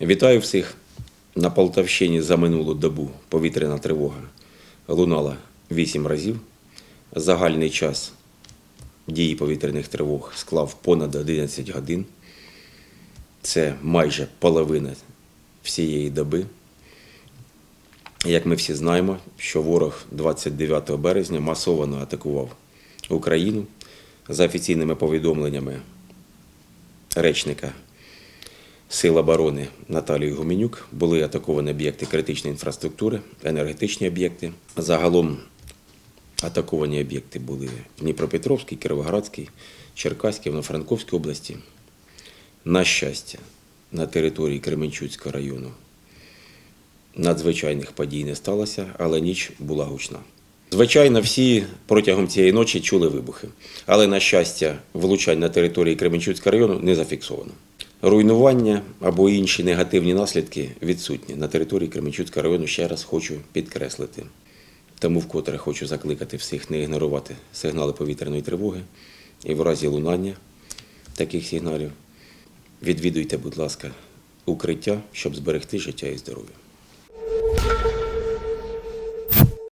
Вітаю всіх. На Полтавщині за минулу добу повітряна тривога лунала 8 разів. Загальний час дії повітряних тривог склав понад 11 годин. Це майже половина всієї доби. Як ми всі знаємо, що ворог 29 березня масово атакував Україну за офіційними повідомленнями речника Сил оборони Наталії Гуменюк були атаковані об'єкти критичної інфраструктури, енергетичні об'єкти. Загалом атаковані об'єкти були в Дніпропетровській, Кіровоградській, Черкаській, Івано-Франковській області. На щастя, на території Кременчуцького району надзвичайних подій не сталося, але ніч була гучна. Звичайно, всі протягом цієї ночі чули вибухи, але, на щастя, влучань на території Кременчуцького району не зафіксовано. Руйнування або інші негативні наслідки відсутні на території Кременчуцького району. Ще раз хочу підкреслити. Тому вкотре хочу закликати всіх не ігнорувати сигнали повітряної тривоги і в разі лунання таких сигналів відвідуйте, будь ласка, укриття, щоб зберегти життя і здоров'я.